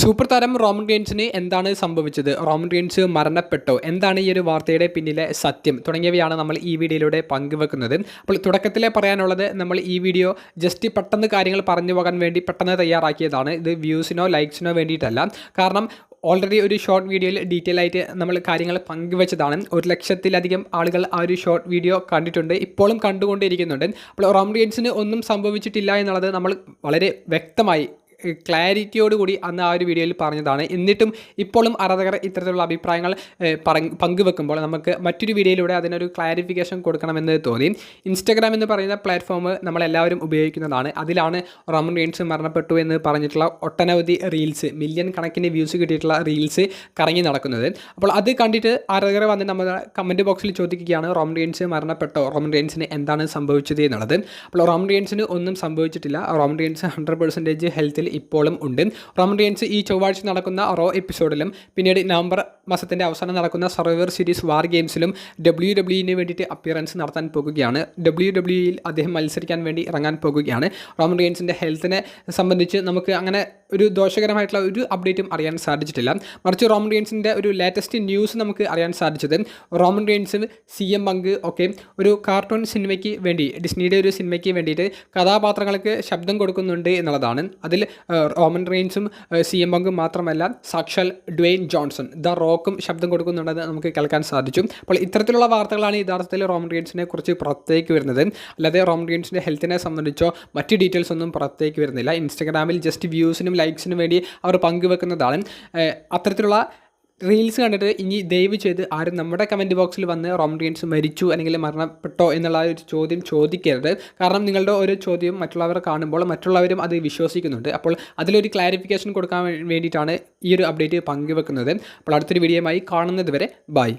Super താരം Roman റിയൻസിന് എന്താണ് സംഭവിച്ചത്? റോമൻ റിയൻസ് മരണപ്പെട്ടോ? എന്താണ് ഈ ഒരു വാർത്തയുടെ പിന്നിലെ സത്യം? തുടങ്ങിയവയാണ് നമ്മൾ ഈ വീഡിയോയിലൂടെ പങ്കുവെക്കുന്നത്. അപ്പോൾ തുടക്കത്തിലെ പറയാനുള്ളത് നമ്മൾ ഈ വീഡിയോ ജസ്റ്റ് പെട്ടെന്ന് കാര്യങ്ങൾ പറഞ്ഞു പോകാൻ വേണ്ടി പെട്ടെന്ന് തയ്യാറാക്കിയതാണ്. ഇത് വ്യൂസിനോ ലൈക്സിനോ വേണ്ടിയിട്ടല്ല. കാരണം ഓൾറെഡി ഒരു ഷോർട്ട് വീഡിയോയിൽ ഡീറ്റെയിൽ ആയിട്ട് നമ്മൾ കാര്യങ്ങൾ പങ്കുവെച്ചതാണ്. ഒരു ലക്ഷത്തിലധികം ആളുകൾ ആ ഒരു ഷോർട്ട് വീഡിയോ കണ്ടിട്ടുണ്ട്. ഇപ്പോഴും കണ്ടുകൊണ്ടിരിക്കുന്നുണ്ട്. അപ്പോൾ റോമൻ റെയിൻസിന് ഒന്നും സംഭവിച്ചിട്ടില്ല എന്നുള്ളത് നമ്മൾ വളരെ വ്യക്തമായി ക്ലാരിറ്റിയോടുകൂടി അന്ന് ആ ഒരു വീഡിയോയിൽ പറഞ്ഞതാണ്. എന്നിട്ടും ഇപ്പോഴും ആരാധകർ ഇത്തരത്തിലുള്ള അഭിപ്രായങ്ങൾ പങ്കുവെക്കുമ്പോൾ നമുക്ക് മറ്റൊരു വീഡിയോയിലൂടെ അതിനൊരു ക്ലാരിഫിക്കേഷൻ കൊടുക്കണമെന്ന് തോന്നി. ഇൻസ്റ്റഗ്രാം എന്ന് പറയുന്ന പ്ലാറ്റ്ഫോം നമ്മളെല്ലാവരും ഉപയോഗിക്കുന്നതാണ്. അതിലാണ് റോമൻ റീൻസ് മരണപ്പെട്ടു എന്ന് പറഞ്ഞിട്ടുള്ള ഒട്ടനവധി റീൽസ് മില്യൺ കണക്കിന് വ്യൂസ് കിട്ടിയിട്ടുള്ള റീൽസ് കറങ്ങി നടക്കുന്നത്. അപ്പോൾ അത് കണ്ടിട്ട് ആരാധകർ വന്ന് നമ്മൾ കമന്റ് ബോക്സിൽ ചോദിക്കുകയാണ് റോമൻ റീൻസ് മരണപ്പെട്ടോ? റോമൻ റീൻസിന് എന്താണ് സംഭവിച്ചത്? എന്നുള്ളത്. അപ്പോൾ റോമൻ റീൻസിന് ഒന്നും സംഭവിച്ചിട്ടില്ല. റോമൻ റീൻസ് ഹൺഡ്രഡ് പെർസെന്റേജ് ഹെൽത്തിൽ ഇപ്പോഴും ഉണ്ട്. റോമൻ റീൻസ് ഈ ചൊവ്വാഴ്ച നടക്കുന്ന റോ എപ്പിസോഡിലും പിന്നീട് നവംബർ മാസത്തിന്റെ അവസാനം നടക്കുന്ന സർവൈവർ സീരീസ് വാർ ഗെയിംസിലും ഡബ്ല്യു ഡബ്ല്യുവിന് വേണ്ടിയിട്ട് അപ്പിയറൻസ് നടത്താൻ പോകുകയാണ്. ഡബ്ല്യു ഡബ്ല്യുയിൽ അദ്ദേഹം മത്സരിക്കാൻ വേണ്ടി ഇറങ്ങാൻ പോകുകയാണ്. റോമൻ റെയിൻസിന്റെ ഹെൽത്തിനെ സംബന്ധിച്ച് നമുക്ക് അങ്ങനെ ഒരു ദോഷകരമായിട്ടുള്ള ഒരു അപ്ഡേറ്റും അറിയാൻ സാധിച്ചിട്ടില്ല. മറിച്ച് റോമൻ റെയിൻസിന്റെ ഒരു ലേറ്റസ്റ്റ് ന്യൂസ് നമുക്ക് അറിയാൻ സാധിച്ചത് റോമൻ റെയിൻസ് സി എം പങ്ക് ഒക്കെ ഒരു കാർട്ടൂൺ സിനിമയ്ക്ക് വേണ്ടി ഡിസ്നിയുടെ ഒരു സിനിമയ്ക്ക് വേണ്ടിയിട്ട് കഥാപാത്രങ്ങൾക്ക് ശബ്ദം കൊടുക്കുന്നുണ്ട് എന്നുള്ളതാണ്. അതിൽ റോമൻ റെയിൻസും സി എം പങ്കും മാത്രമല്ല സാക്ഷാൽ ഡ്വെയിൻ ജോൺസൺ ദ റോക്കും ശബ്ദം കൊടുക്കുന്നുണ്ടെന്ന് നമുക്ക് കേൾക്കാൻ സാധിച്ചു. അപ്പോൾ ഇത്തരത്തിലുള്ള വാർത്തകളാണ് യഥാർത്ഥത്തിൽ റോമൻ റെയിൻസിനെ കുറിച്ച് പുറത്തേക്ക് വരുന്നത്. അല്ലാതെ റോമൻ റെയിൻസിന്റെ ഹെൽത്തിനെ സംബന്ധിച്ചോ മറ്റ് ഡീറ്റെയിൽസ് ഒന്നും പുറത്തേക്ക് വരുന്നില്ല. ഇൻസ്റ്റാഗ്രാമിൽ ജസ്റ്റ് വ്യൂസിനും ലൈക്സിനും വേണ്ടി അവർ പങ്കുവെക്കുന്നതാണ്. അത്തരത്തിലുള്ള റീൽസ് കണ്ടിട്ട് ഇനി ദയവ് ചെയ്ത് ആരും നമ്മുടെ കമന്റ് ബോക്സിൽ വന്ന് റോം റീൻസ് മരിച്ചു അല്ലെങ്കിൽ മരണപ്പെട്ടോ എന്നുള്ള ഒരു ചോദ്യം ചോദിക്കരുത്. കാരണം നിങ്ങളുടെ ഒരു ചോദ്യം മറ്റുള്ളവർ കാണുമ്പോൾ മറ്റുള്ളവരും അത് വിശ്വസിക്കുന്നുണ്ട്. അപ്പോൾ അതിലൊരു ക്ലാരിഫിക്കേഷൻ കൊടുക്കാൻ വേണ്ടിയിട്ടാണ് ഈ ഒരു അപ്ഡേറ്റ് പങ്കുവെക്കുന്നത്. അപ്പോൾ അടുത്തൊരു വീഡിയോയുമായി കാണുന്നത് വരെ ബൈ